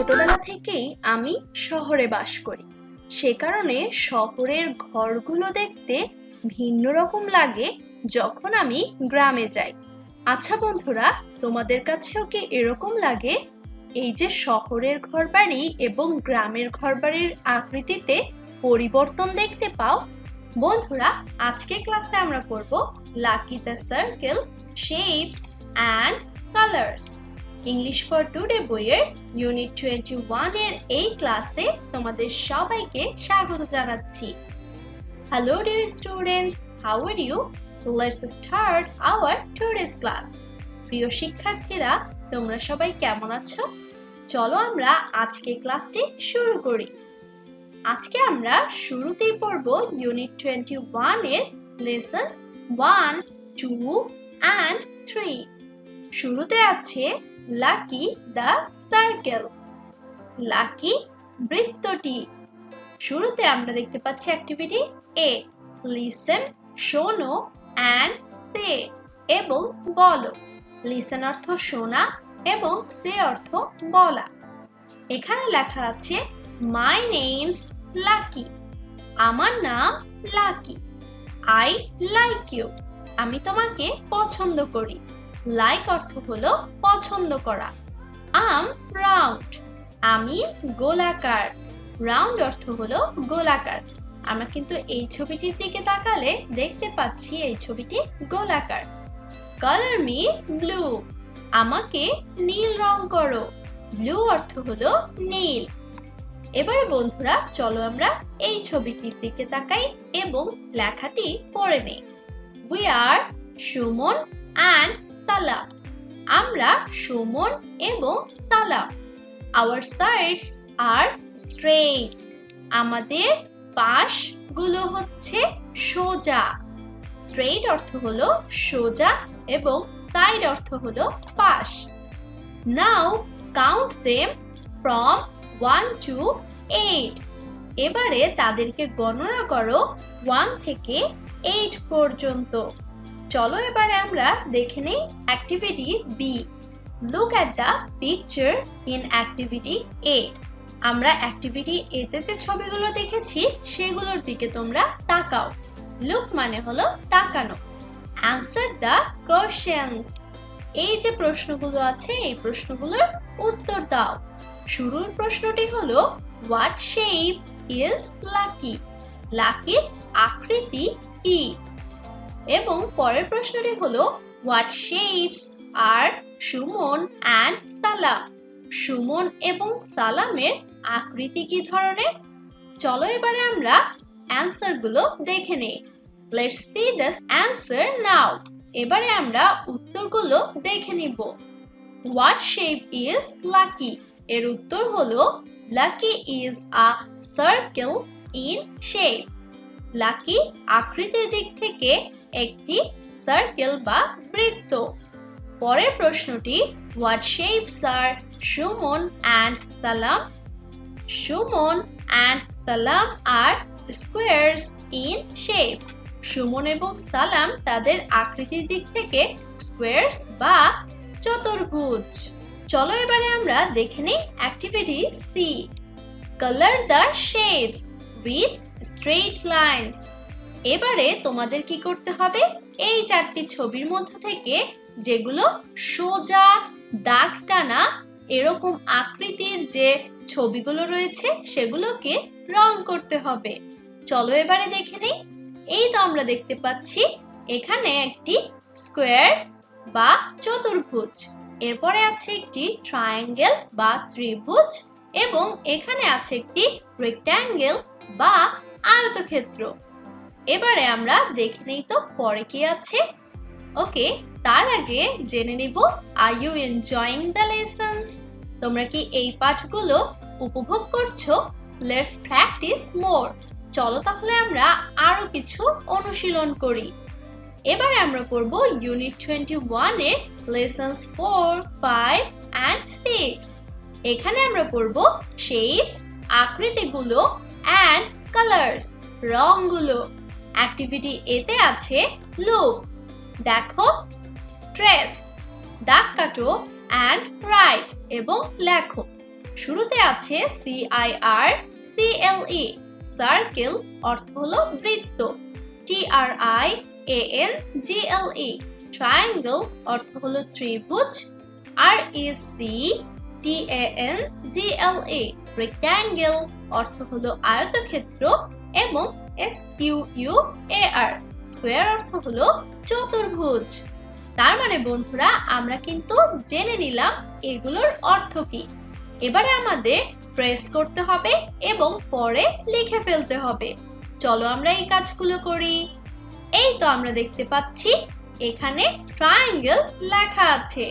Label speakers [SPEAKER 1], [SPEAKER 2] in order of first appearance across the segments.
[SPEAKER 1] ছোটবেলা থেকেই আমি শহরে বাস করি। সে কারণে শহরের ঘরগুলো দেখতে ভিন্ন রকম লাগে যখন আমি গ্রামে যাই। আচ্ছা বন্ধুরা, তোমাদের কাছেও কি এরকম লাগে? এই যে শহরের ঘরবাড়ি এবং গ্রামের ঘরবাড়ির আকৃতিতে পরিবর্তন দেখতে পাও? বন্ধুরা, আজকে ক্লাসে আমরা পড়ব Lucky the circle shapes and colours English for today বইয়ের ইউনিট টোয়েন্টি ওয়ানের এই ক্লাসে তোমাদের সবাইকে স্বাগত জানাচ্ছি। Hello dear students how are you let's start our today's class প্রিয় শিক্ষার্থীরা, তোমরা সবাই কেমন আছো? চলো আমরা আজকে ক্লাসটি শুরু করি। আজকে আমরা শুরুতেই পড়ব ইউনিট টোয়েন্টি ওয়ানের lessons one two and three শুরুতে আছে লাকি দ্য সার্কেল লাকি বৃত্তটি। শুরুতে আমরা দেখতে পাচ্ছি অ্যাক্টিভিটি এ লিসেন শোনো অ্যান্ড সে এবং বলো। লিসেন অর্থ শোনা এবং সে অর্থ বলা। এখানে লেখা আছে মাই নেমস লাকি আমার নাম লাকি আই লাইক ইউ আমি তোমাকে পছন্দ করি। লাইক অর্থ হলো পছন্দ করা। আম রাউন্ড আমি গোলাকার। রাউন্ড অর্থ হলো গোলাকার। আমরা কিন্তু এই ছবিটির দিকে তাকালে দেখতে পাচ্ছি এই ছবিটি গোলাকার। কালার মি ব্লু আমাকে নীল রং করো। ব্লু অর্থ হলো নীল। এবার বন্ধুরা, চলো আমরা এই ছবিটির দিকে তাকাই এবং লেখাটি পড়ে নেই। উই আর সুমন অ্যান্ড সালাম আমরা সুমন এবং তালা। আওয়ার সাইডস আর স্ট্রেট আমাদের পাশগুলো হচ্ছে সোজা। স্ট্রেট অর্থ হলো সোজা এবং সাইড অর্থ হলো পাশ। Now count them from one to eight এবারে তাদেরকে গণনা করো ওয়ান থেকে এইট পর্যন্ত। চলো এবারে আমরা দেখে নেই activity B look at the picture in activity A আমরা অ্যাক্টিভিটি এতে যে ছবিগুলো দেখেছি, সেগুলোর দিকে তোমরা তাকাও। লুক মানে হলো তাকানো। অ্যান্সার দ্য কোশ্চেন্স এই যে প্রশ্নগুলো আছে, এই প্রশ্নগুলোর উত্তর দাও। শুরুর প্রশ্নটি হলো হোয়াট শেপ ইজ লাকি লাকির আকৃতি কি? এবং পরের প্রশ্নটি হলো what shapes are Suman and Salam Suman এবং সালামের আকৃতি কি ধরনের? চলো এবারে আমরা অ্যান্সারগুলো দেখে নেই। Let's see this answer now এবারে আমরা উত্তরগুলো দেখে নিব। হোয়াট শেপ ইজ লাকি এর উত্তর হলো Lucky is a circle in shape Lucky আকৃতির দিক থেকে একটি সার্কেল বা বৃত্ত। পরের প্রশ্নটি what shapes are Suman and Salam Suman and Salam are squares in shape Suman এবং সালাম তাদের আকৃতির দিক থেকে স্কোয়ারস বা চতুর্ভুজ। চলো এবারে আমরা দেখে নিই activity C colour the shapes with straight lines এবারে তোমাদের কি করতে হবে? এই চারটি ছবির মধ্য থেকে যেগুলো সোজা দাগ টানা এরকম আকৃতির যে ছবিগুলো রয়েছে, সেগুলোকে রং করতে হবে। চলো এবারে দেখে নেই। এই তো আমরা দেখতে পাচ্ছি, এখানে একটি স্কোয়ার বা চতুর্ভুজ। এরপরে আছে একটি ট্রায়াঙ্গেল বা ত্রিভুজ এবং এখানে আছে একটি রেক্ট্যাঙ্গেল বা আয়তক্ষেত্র। এবারে আমরা দেখে নেই তো পরে কি আছে। ওকে তার আগে জেনে নিব are you enjoying the lessons তোমরা কি এই পাঠগুলো উপভোগ করছ? লেটস প্র্যাকটিস মোর চলো তাহলে আমরা আরও কিছু অনুশীলন করি। এবারে আমরা পড়ব ইউনিট টোয়েন্টি ওয়ানের lessons four five and six এখানে আমরা পড়ব শেপস আকৃতিগুলো অ্যান্ড কালার্স রংগুলো অ্যাক্টিভিটি এতে আছে লুক দেখো ট্রেস দাগ কাটো অ্যান্ড রাইট এবং লেখো। শুরুতে আছে C I R I R C L E circle অর্থ হলো বৃত্ত T R I A N G L E triangle অর্থ হলো ত্রিভুজ R E C T N G L E rectangle অর্থ হলো আয়তক্ষেত্র এবং S Q U A R square অর্থ হলো চতুর্ভুজ। তার মানে বন্ধুরা, আমরা কিন্তু জেনে নিলাম এগুলোর অর্থ কি। এবারে আমাদের প্রেস করতে হবে এবং পরে লিখে ফেলতে হবে। চলো আমরা এই কাজগুলো করি। এই তো আমরা দেখতে পাচ্ছি, এখানে ট্রায়াঙ্গেল লেখা আছে।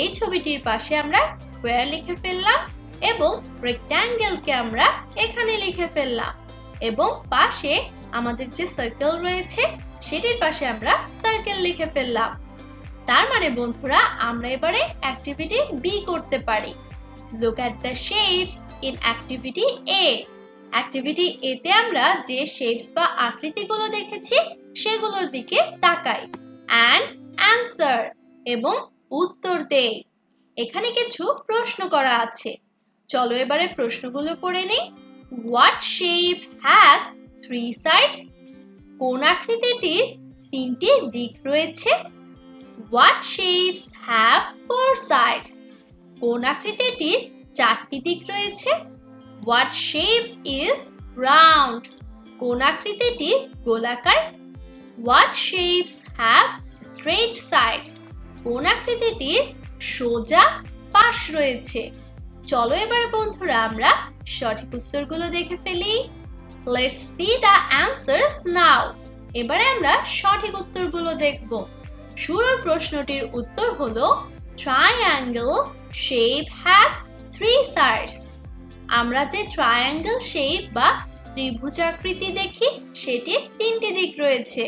[SPEAKER 1] এই ছবিটির পাশে আমরা স্কোয়ার লিখে ফেললাম এবং রেক্ট্যাঙ্গেলকে আমরা এখানে লিখে ফেললাম। এবং পাশে আমাদের যে সার্কেল রয়েছে, সেটির পাশে আমরা সার্কেল লিখে ফেললাম। তার মানে বন্ধুরা, আমরা এবারে অ্যাক্টিভিটি বি করতে পারি। Look at the shapes in activity A activity এতে আমরা যে শেপস বা আকৃতিগুলো দেখেছি, সেগুলোর দিকে তাকাই। অ্যান্ড অ্যান্সার এবং উত্তর দেই। এখানে কিছু প্রশ্ন করা আছে। চলো এবারে প্রশ্নগুলো পড়ে নেই। What shape has three sides কোন আকৃতিটির তিনটি দিক রয়েছে? What shapes have four sides কোন আকৃতিটির চারটি দিক রয়েছে? হোয়াট শেপ ইজ রাউন্ড কোন আকৃতিটি গোলাকার? What shapes have straight sides কোন আকৃতিটির সোজা পাশ রয়েছে? চলো এবার বন্ধুরা আমরা সঠিক উত্তরগুলো দেখে ফেলি। Let's see the answers now এবারে আমরা সঠিক উত্তরগুলো দেখব। শুরুর প্রশ্নটির উত্তর হলো triangle shape has three sides আমরা যে ট্রায়াঙ্গেল শেপ বা ত্রিভুজাকৃতি দেখি সেটির তিনটি দিক রয়েছে।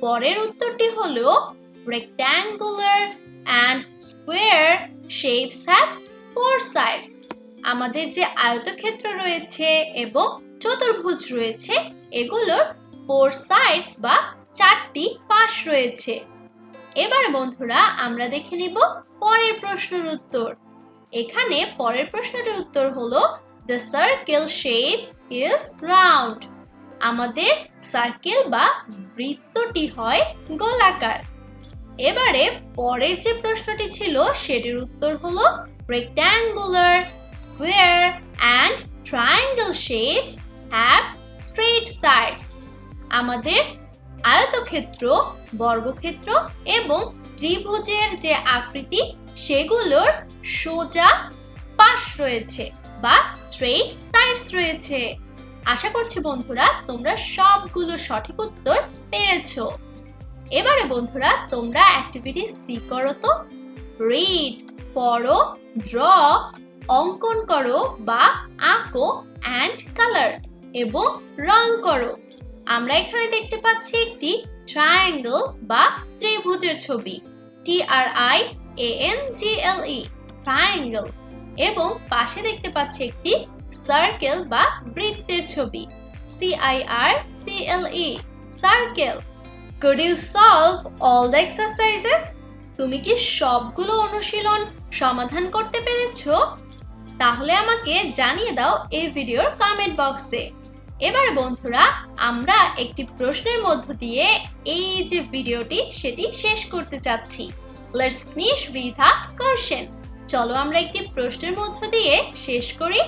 [SPEAKER 1] পরের উত্তরটি হলো rectangular and square shapes have four sides আমাদের যে আয়তক্ষেত্র রয়েছে এবং চতুর্ভুজ রয়েছে, এগুলোর ফোর সাইডস বা চারটি পাশ রয়েছে। এবার বন্ধুরা, আমরা দেখে নিব পরের প্রশ্নের উত্তর। এখানে পরের প্রশ্নটির উত্তর হলো the circle shape is round আমাদের সার্কেল বা বৃত্তটি হয় গোলাকার। এবারে পরের যে প্রশ্নটি ছিল, সেটির উত্তর হলো rectangular square and triangle shapes have straight sides আমাদের আয়তক্ষেত্র, বর্গক্ষেত্র এবং ত্রিভুজের যে আকৃতি, সেগুলোর সোজা পাশ রয়েছে বা স্ট্রেট সাইডস রয়েছে। আশা করছি বন্ধুরা, তোমরা সবগুলো সঠিক উত্তর পেরেছ। এবারে বন্ধুরা, তোমরা অ্যাক্টিভিটি সি করো তো। রিড পড়ো ড্র অঙ্কন করো বা আঁকো অ্যান্ড কালার এবং রং করো। আমরা এখানে দেখতে পাচ্ছি একটি ট্রায়াঙ্গেল বা ত্রিভুজের ছবি। T R I A N G L E triangle এবং পাশে দেখতে পাচ্ছি একটি সার্কেল বা বৃত্তের ছবি। C I R C L E circle Could you solve all the exercises তুমি কি সবগুলো অনুশীলন সমাধান করতে পেরেছ? তাহলে আমাকে জানিয়ে দাও এই ভিডিওর কমেন্ট বক্সে এবার বন্ধুরা, আমরা একটি প্রশ্নের মধ্য দিয়ে এই যে ভিডিওটি, সেটি শেষ করতে চাচ্ছি। Let's finish with a question চলো আমরা একটি প্রশ্নের মধ্য দিয়ে শেষ করি।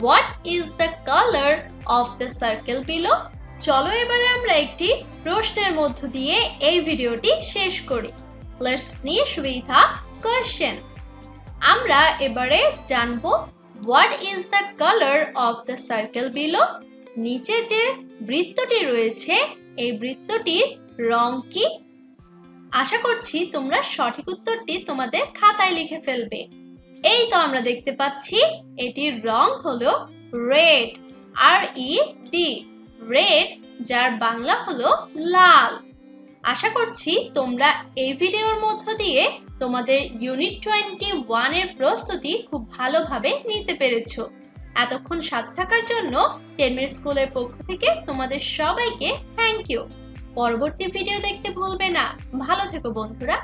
[SPEAKER 1] What is the colour of the circle below চলো এবারে আমরা একটি প্রশ্নের মধ্য দিয়ে এই ভিডিওটি শেষ করি। Let's finish with a question আমরা এবারে জানব what is the colour of the circle below নিচে যে বৃত্তটি রয়েছে, এই বৃত্তটির রং কি? আশা করছি তোমরা সঠিক উত্তরটি তোমাদের খাতায় লিখে ফেলবে। এই তো আমরা দেখতে পাচ্ছি, এটির রং হলো red R E D red যার বাংলা হলো লাল। আশা করছি তোমরা এই ভিডিওর মধ্য দিয়ে তোমাদের ইউনিট টোয়েন্টি ওয়ানের প্রস্তুতি খুব ভালোভাবে নিতে পেরেছ। এতক্ষণ সাথে থাকার জন্য টেনমির স্কুলের পক্ষ থেকে তোমাদের সবাইকে থ্যাংক ইউ পরবর্তী ভিডিও দেখতে ভুলবে না। ভালো থেকো বন্ধুরা।